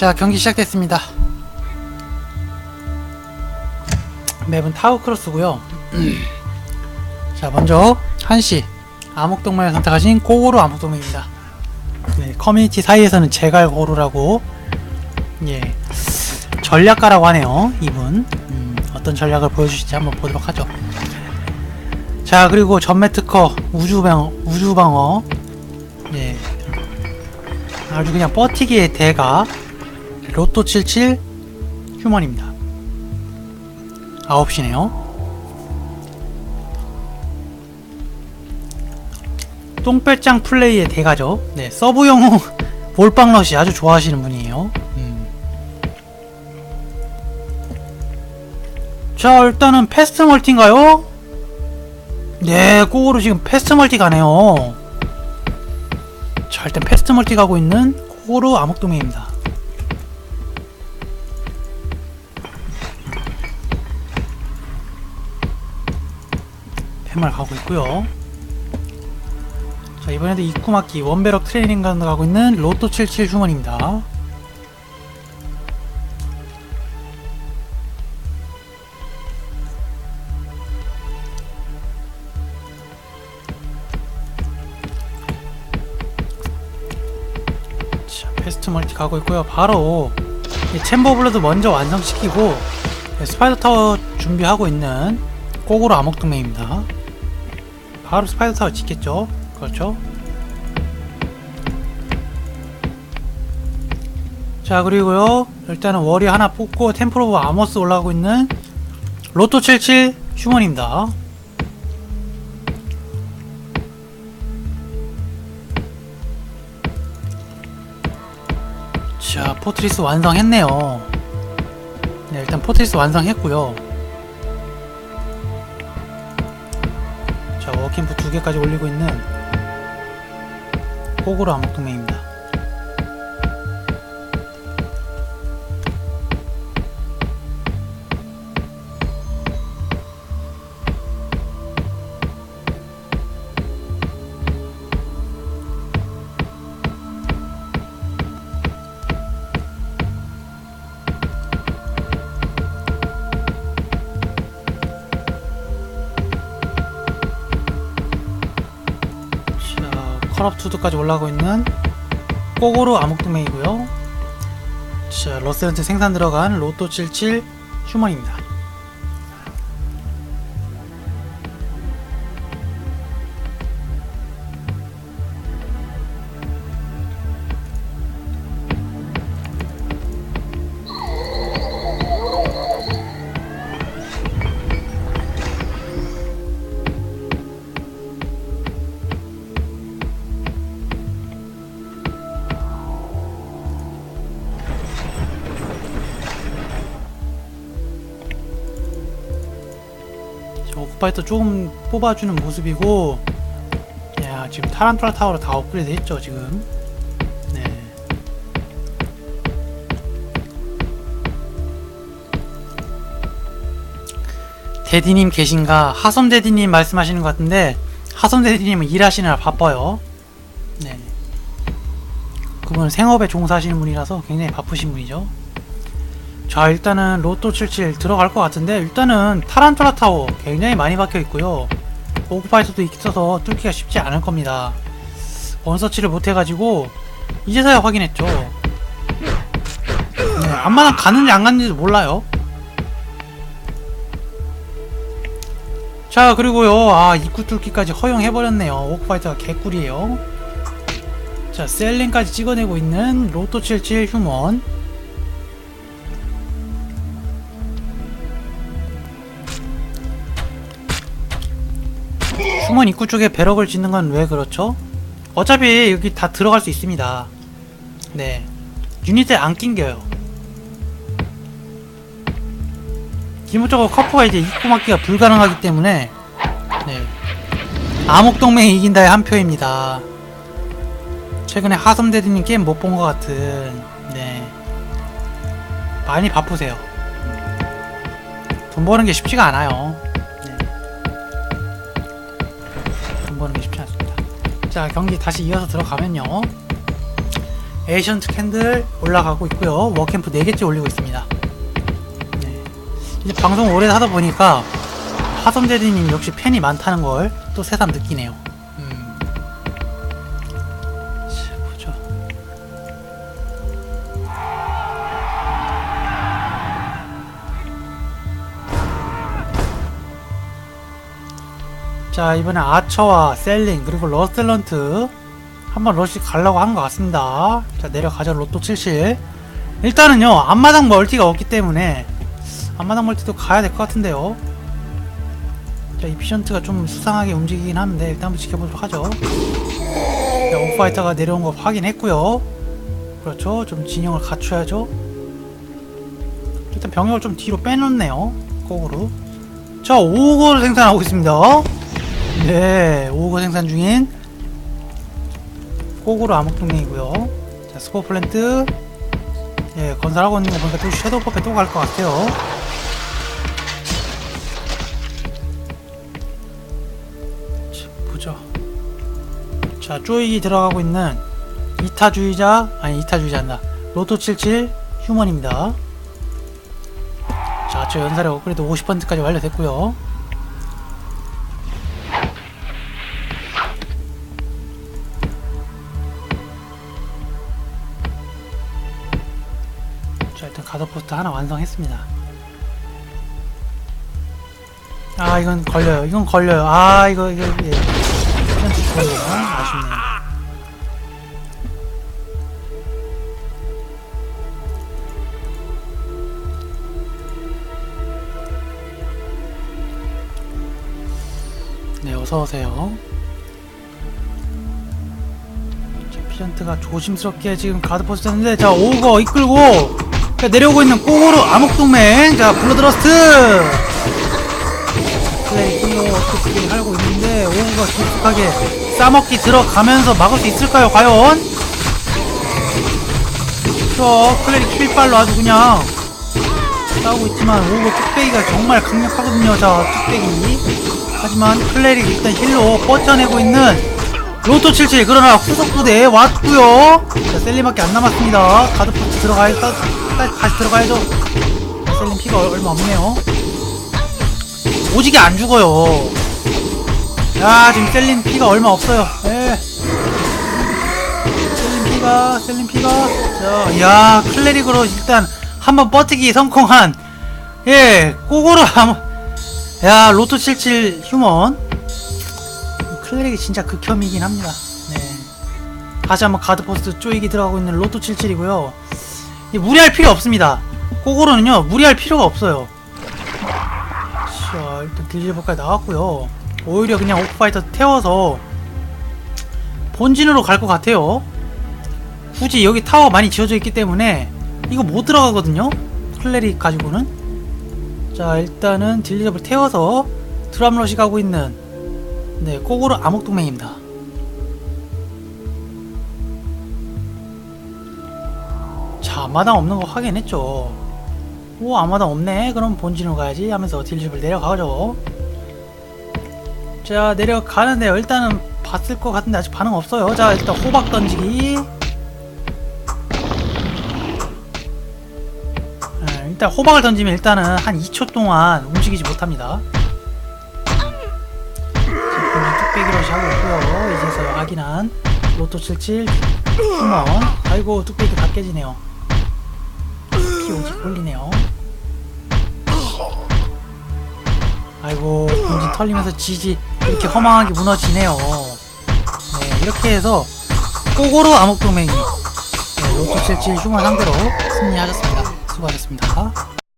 자 경기 시작됐습니다. 맵은 타워크로스고요. 자 먼저 한시 암흑동맹을 선택하신 고고루 암흑동맹입니다. 네, 커뮤니티 사이에서는 제갈고루라고 예 전략가라고 하네요 이분. 음, 어떤 전략을 보여주실지 한번 보도록 하죠. 자 그리고 전매 특허 우주방어 우주방어. 예. 아주 그냥 버티기의 대가 로또 77 휴먼입니다. 9시네요. 똥배짱 플레이의 대가죠. 네 서브 영웅 몰빵러시 아주 좋아하시는 분이에요. 음. 자 일단은 패스트 멀티인가요? 네 꼬으로 지금 패스트 멀티 가네요. 자 일단 패스트 멀티 가고 있는 코로 암흑동맹입니다 가고 있고요 자 이번에도 입구 막기 원베럭 트레이닝 가고 있는 로또 77 휴먼입니다 자, 패스트 멀티 가고 있고요. 바로 이 챔버 블러드 먼저 완성시키고 네, 스파이더 타워 준비하고 있는 꼬구로 암흑동맹입니다. 바로 스파이더 타워 짓겠죠? 그렇죠? 자 그리고요 일단은 월이 하나 뽑고 템플 오브 아머스 올라가고 있는 로또 77 휴먼입니다. 자, 포트리스 완성했네요. 네, 일단 포트리스 완성했고요. 자, 워킹프 두 개까지 올리고 있는 호구로 암흑동맹입니다. 컬업투드까지 올라가고 있는 꼬고로 암흑동맹이고요. 자, 러스런트 생산 들어간 로또 77 휴먼입니다. 자, 오크파이터 조금 뽑아주는 모습이고 야 지금 타란툴라 타워로 다 업그레이드 했죠 지금. 네. 대디님 계신가? 하섬 대디님 말씀하시는 것 같은데 하섬 대디님은 일하시느라 바빠요. 네. 그분은 생업에 종사하시는 분이라서 굉장히 바쁘신 분이죠 자 일단은 로또 77 들어갈 것 같은데 일단은 타란툴라 타워 굉장히 많이 박혀 있고요. 오크파이터도 있어서 뚫기가 쉽지 않을 겁니다. 원서치를 못 해가지고 이제서야 확인했죠. 네, 안마당 가는지 안 가는지도 몰라요. 자 그리고요. 아 입구 뚫기까지 허용해버렸네요. 오크파이터가 개꿀이에요. 자 셀링까지 찍어내고 있는 로또 77 휴먼 휴먼 입구 쪽에 배럭을 짓는 건 왜 그렇죠? 어차피 여기 다 들어갈 수 있습니다. 네. 유닛에 안 낑겨요. 기본적으로 커프가 이제 입구 막기가 불가능하기 때문에 네. 암흑동맹이 이긴다의 한 표입니다. 최근에 하섬대디님 게임 못 본 것 같은 네. 많이 바쁘세요. 돈 버는 게 쉽지가 않아요. 버는 게 쉽지 않습니다. 자 경기 다시 이어서 들어가면요 에이션트 캔들 올라가고 있고요. 워캠프 4개째 올리고 있습니다. 네. 이제 방송 오래 하다 보니까 하섬대디님 역시 팬이 많다는 걸 또 새삼 느끼네요. 자 이번에 아처와 셀링 그리고 러스텔런트. 한번 러시 가려고 한 것 같습니다. 자 내려가죠 로또 77 일단은요 앞마당 멀티가 없기 때문에 앞마당 멀티도 가야 될 것 같은데요. 자 이피션트가 좀 수상하게 움직이긴 하는데 일단 한번 지켜보도록 하죠. 자 오파이터가 내려온 거 확인했고요. 그렇죠 좀 진영을 갖춰야죠. 일단 병력을 좀 뒤로 빼놓네요 거꾸로. 자 5호를 생산하고 있습니다 네, 5호 생산 중인 꼬구로 암흑동맹이고요. 자, 스포 플랜트. 예, 건설하고 있는 거 보니까 또 섀도우 퍼페 또갈 것 같아요. 자, 보죠. 자, 쪼익이 들어가고 있는 이타주의자, 아니, 이타주의자한다. 로또 77 휴먼입니다. 자, 저 연사력 업그레이드 50%까지 완료됐고요. 가드포스트 하나 완성했습니다. 아 이건 걸려요. 이건 걸려요. 아 이거 이거 예. 아쉽네요. 네 어서오세요. 자, 피전트가 조심스럽게 지금 가드포스트 했는데 자 오거 이끌고 자, 내려오고 있는 꼬고로 암흑동맹. 자 블러드러스트. 플레이 끌고 어떻게 하고 있는데 오거가 깊숙하게 싸먹기 들어가면서 막을 수 있을까요 과연? 저 클레리 킬발로 아주 그냥 싸우고 있지만 오거 뚝배기가 정말 강력하거든요 자 뚝배기. 하지만 클레리 일단 힐로 뻗쳐내고 있는 로또 77 그러나 후속 부대 왔고요. 자 셀리밖에 안 남았습니다. 가드포트 들어가야 따, 따, 다시 들어가야죠. 자, 셀린 피가 얼- 얼마 없네요. 오지게 안 죽어요. 야 지금 셀린 피가 얼마 없어요. 예. 셀린 피가 셀린 피가. 자야 클레릭으로 일단 한번 버티기 성공한 예 꼬고로 한번. 야 로또 77 휴먼 클레릭이 진짜 극혐이긴 합니다. 네. 다시 한번 가드포스트 쪼이기 들어가고 있는 로또 77이고요. 무리할 필요 없습니다. 꼬고로는요 무리할 필요가 없어요. 자 일단 딜리버까지 나왔고요. 오히려 그냥 오프파이터 태워서 본진으로 갈 것 같아요. 굳이 여기 타워 많이 지어져 있기 때문에 이거 못 들어가거든요. 클레릭 가지고는. 자 일단은 딜리버를 태워서 드람러시 가고 있는 네 꼬고로 암흑동맹입니다. 자 앞마당 없는 거 확인했죠. 오 앞마당 없네. 그럼 본진으로 가야지 하면서 딜리버를 내려가죠. 자 내려가는데요. 일단은 봤을 것 같은데 아직 반응 없어요. 자 일단 호박 던지기. 네, 일단 호박을 던지면 일단은 한 2초 동안 움직이지 못합니다. 뚝배기로 하고 있고요. 이제서 확인한 로또 77 휴먼. 아이고 뚝배기 다 깨지네요. 피 오직 걸리네요. 아이고 본진 털리면서 지지 이렇게 허망하게 무너지네요. 네 이렇게 해서 꼬고로 암흑동맹이 네, 로또 77 휴먼 상대로 승리하셨습니다. 수고하셨습니다.